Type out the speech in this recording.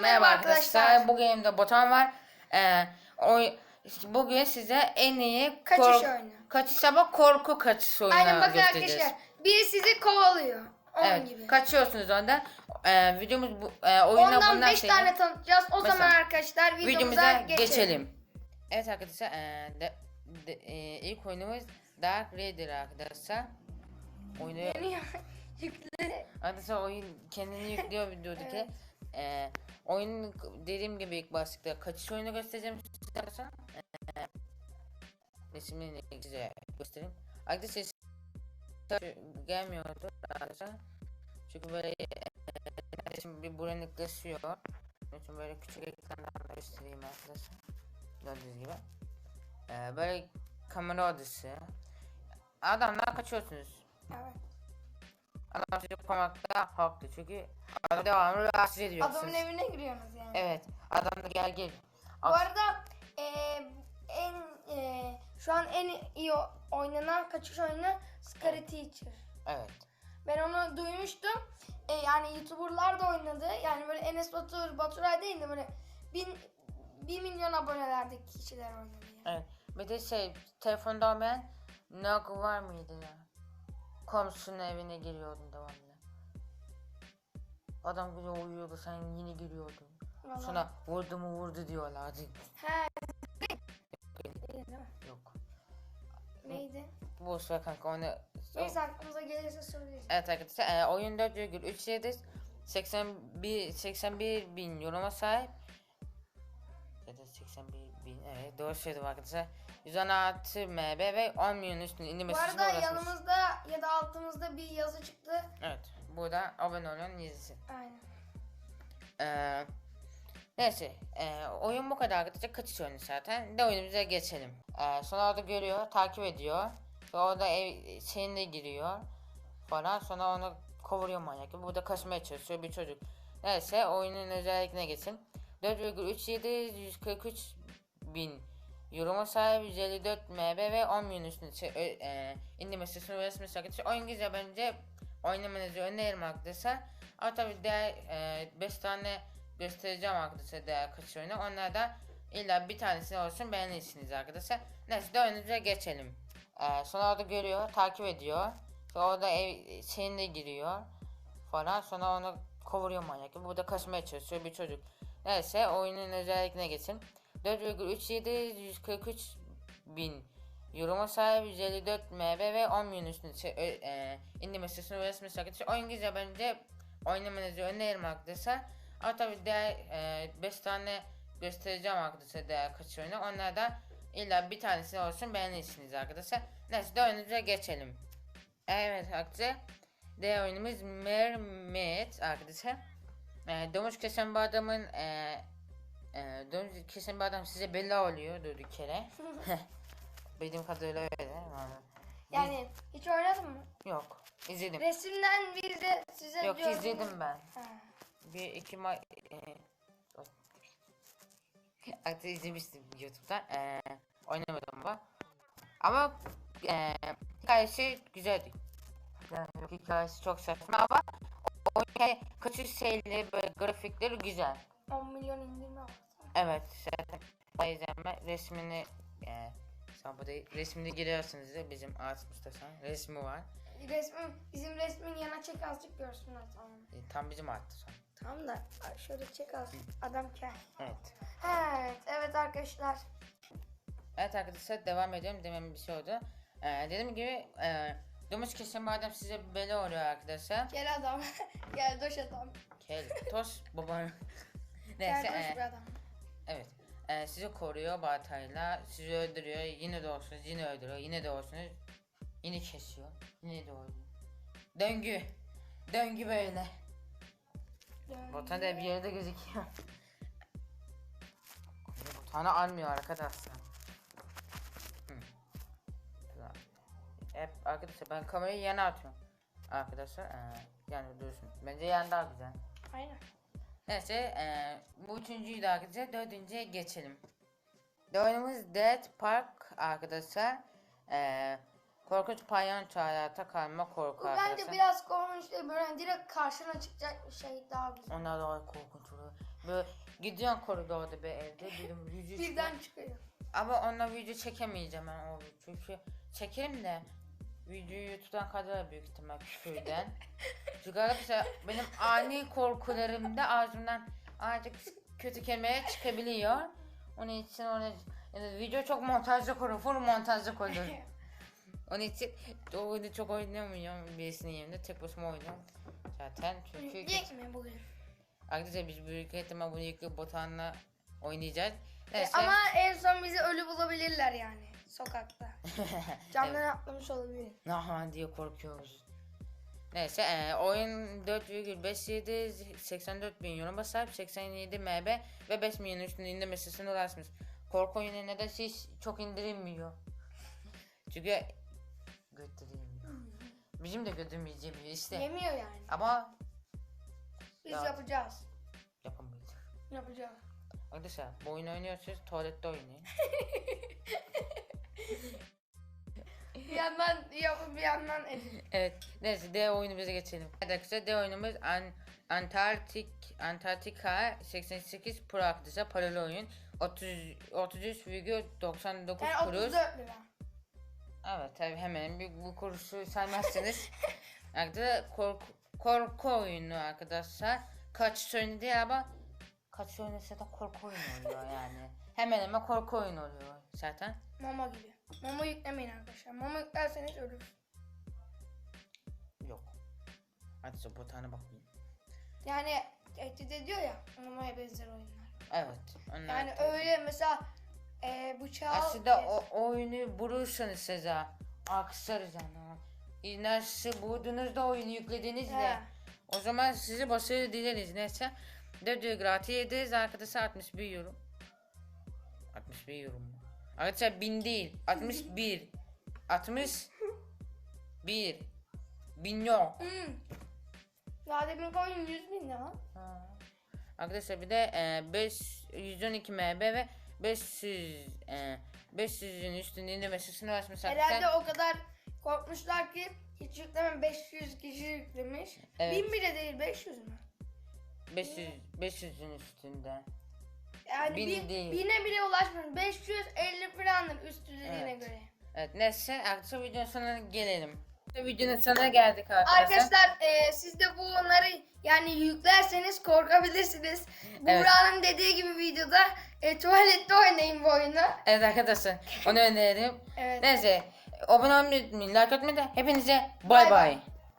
Merhaba arkadaşlar. Bu game'de botan var. Ee, o, bugün size en iyi Kaçış oyunu. Kaçış ama korku kaçış oyunu Aynen bakın göstereceğiz. arkadaşlar. Biri sizi kovalıyor. Onun Evet, gibi. kaçıyorsunuz ondan. Ee, videomuz bu e, oyuna Ondan bundan 5 sonra tane tanıtacağız. O Mesela, zaman arkadaşlar videomuza, videomuza geçelim. Evet arkadaşlar e, de, de, e, ilk oyunumuz Dark Raider arkadaşlar. Oyunu yükle. Arkadaşlar oyun kendini yüklüyor videodaki. Evet. Oyunun dediğim gibi ilk başlıkta kaçış oyunu göstereceğim istersen. Ee, resimlerini size göstereyim. Arkadaşlar ses gelmiyordur arkadaşlar. Çünkü böyle resim bir bulanıklaşıyor. İçin böyle küçük ekrandan da göstereyim arkadaşlar. Gördüğünüz gibi. Ee, böyle kamera odası. Adamlar kaçıyorsunuz. Evet. Adam sizi korumakta haklı çünkü adam devamlı rahatsız ediyor Adamın sizi. evine giriyorsunuz yani. Evet adam da gel gel. Bu arada eee, en eee, şu an en iyi o- oynanan kaçış oyunu Scary Teacher. Evet. Ben onu duymuştum. E, yani YouTuber'lar da oynadı. Yani böyle Enes Batur, Baturay değil de böyle bin, 1 milyon abonelerdeki kişiler oynadı. Yani. Evet. Bir de şey telefonda olmayan Nog var mıydı ya? Komşunun evine giriyordun devamlı. Adam güzel uyuyordu sen yine giriyordun. Vallahi. Sonra vurdu mu vurdu diyorlardı. He. Yok. Neydi? Boş ver kanka onu. Neyse aklımıza gelirse söyleriz. Evet arkadaşlar e, oyun 4,3 81 81 bin yoruma sahip. Ya da 81 bin evet doğru söyledim arkadaşlar. 116 MB ve 10 milyon üstünde Bu indirmesi arada yanımızda ya da altımızda bir yazı çıktı. Evet burada abone olun yazısı. Aynen. Ee, neyse e, oyun bu kadar arkadaşlar kaçış oyunu zaten. De oyunumuza geçelim. Ee, sonra orada görüyor takip ediyor. Ve orada ev seninle giriyor falan sonra onu kovuruyor manyak. gibi. Burada kaçmaya çalışıyor bir çocuk. Neyse oyunun özellikine geçelim. 4,37 143 bin Yoruma sahip 154 MB ve 10 milyon üstünde şey, e, indirme sitesini uğraşmış arkadaşlar. Oyun güzel bence oynamanızı öneririm arkadaşlar. Ama tabi diğer 5 tane göstereceğim arkadaşlar diğer kaçış oyunu. Onlardan illa bir tanesi olsun beğenirsiniz arkadaşlar. Neyse de oyunumuza geçelim. E, sonra orada görüyor, takip ediyor. Sonra orada ev seninle giriyor falan. Sonra onu kovuruyor manyak. Burada kaçmaya çalışıyor bir çocuk. Neyse oyunun özellikine geçin. 4,37 143 bin Yoruma sahip 154 MB ve 10 milyon üstünde şey, e, indirme sitesini uğraşmış arkadaşlar. Oyun güzel bence oynamanızı öneririm arkadaşlar. Ama tabi diğer 5 tane göstereceğim arkadaşlar diğer kaç oyunu. Onlardan illa bir tanesi olsun beğenirsiniz arkadaşlar. Neyse de oyunumuza geçelim. Evet arkadaşlar. Diğer oyunumuz Mermaid arkadaşlar. E, domuz kesen bir adamın e, e, domuz kesen bir adam size bela oluyor durduk kere. Bildiğim kadarıyla öyle. Vallahi. Yani hiç oynadın mı? Yok. izledim. Resimden bir de size Yok diyorum. izledim ben. Ha. Bir iki ma... E, Artık izlemiştim YouTube'dan. E, oynamadım ama. Ama e, hikayesi güzeldi. Yani hikayesi çok saçma ama o, o kaçış şeyleri böyle grafikleri güzel. 10 milyon indirme var. Evet zaten izleme resmini e, sen burada resmini giriyorsunuz da bizim Arts Mustafa'nın resmi var. Resmin, bizim resmin yana çek azıcık görsünler tamam. E, tam bizim son. Tamam da şöyle çek az. Adam kel. Evet. Evet, evet arkadaşlar. Evet arkadaşlar devam ediyorum dememin bir şey oldu. Ee, dediğim gibi e, domuz kesim madem size bela oluyor arkadaşlar. Kel adam. Gel doş adam. Kel, toz babanı. Kel Neyse doş e, bir adam. Evet. E, sizi koruyor baltayla, sizi öldürüyor, yine de olsunuz, yine öldürüyor, yine de olsunuz, yine kesiyor, yine öldürüyor. Döngü, döngü böyle. Botan da bir yerde gözüküyor. Botanı almıyor arkadaşlar. Hep arkadaşlar ben kamerayı yana atıyorum. Arkadaşlar ee, yani dursun. Bence yan daha güzel. Aynen. Neyse ee, bu üçüncüyü de arkadaşlar dördüncüye geçelim. Oyunumuz Dead Park arkadaşlar. Ee, korkunç palyaço hayata kalma korku Bu arkadaşlar. bence biraz korkunç değil. Böyle direkt karşına çıkacak bir şey daha güzel. Onlar da korkunç oluyor. Böyle gidiyorsun koridorda bir evde dedim çıkıyor. Birden çıkıyor. Ama onunla video çekemeyeceğim ben oğlum. Çünkü çekerim de videoyu YouTube'dan kadar büyük ihtimal küfürden. Çünkü arkadaşlar benim ani korkularımda ağzımdan azıcık kötü kelime çıkabiliyor. Onun için onu yani video çok montajda koyuyor. Full montajda koyuyor. Onun için o oyunu çok oynamıyorum birisinin yerinde. Tek başıma oynuyorum. Zaten çünkü Yükleyecek bugün? arkadaşlar biz büyük ihtimal bunu yüklü botanla oynayacağız. E, Neyse. ama en son bizi ölü bulabilirler yani sokakta. Camdan atlamış olabilir. Aha diye korkuyoruz. Neyse e, oyun 4,57 84 bin yoruma sahip 87 MB ve 5 milyon üstünde indirme sitesine ulaşmış. Korku oyunu neden hiç çok indirilmiyor. Çünkü götürülmüyor. Bizim de götürmeyeceğimiz işte. Yemiyor yani. Ama Biz Ya. yapacağız. yapamayız. Yapacağız. Arkadaşlar bu oyunu oynuyorsunuz tuvalette oynayın. Bir yandan yapıp bir yandan edin. Evet. Neyse D oyunumuza geçelim. Arkadaşlar D oyunumuz An Antarktik Antarktika 88 Pro arkadaşlar paralel oyun. 30 33,99 Yani kuruş. 34 lira. Evet tabi hemen bir bu kuruşu saymazsınız. Arkadaşlar korku, korku oyunu arkadaşlar. Kaç değil ama kaç oynasa da korku oyunu oluyor yani. Hemen hemen korku oyunu oluyor zaten. Mama gibi. Mama yüklemeyin arkadaşlar. Mama yüklerseniz ölür. Yok. Hadi şu botana bakayım. Yani tehdit ediyor ya. Mamaya benzer oyunlar. Evet. onlar Yani tabii. öyle mesela e, bıçağı Aslında kes- o oyunu bulursanız size aksarız yani. Nasıl bulduğunuzda oyunu yüklediğinizde He. o zaman sizi başarı dileriz neyse. Dördü gratis yediniz arkadaşlar 61 yorum. 61 yorum? Arkadaşlar 1000 değil 61 61 Milyon. Hmm. Ya demin koyun 100 bin lira. Ha. Arkadaşlar bir de e, 5 112 MB ve 500 e, 500'ün üstünde sesini basmış Herhalde o kadar korkmuşlar ki hiç yükleme 500 kişi yüklemiş. Evet. 1000 bile değil 500 mü? 500 500'ün üstünde. Yani Bin değil. bine bile ulaşmış. 550 falandır üst dediğine Evet. göre. Evet neyse arkadaşlar videonun sonuna gelelim. Videonun sonuna geldik arkadaşlar. Arkadaşlar e, siz de bunları yani yüklerseniz korkabilirsiniz. Buğra'nın dediği gibi videoda e, tuvalette oynayın bu oyunu. Evet arkadaşlar onu öneririm. Evet. Neyse abone olmayı like atmayı da hepinize bay Bay bay. bay.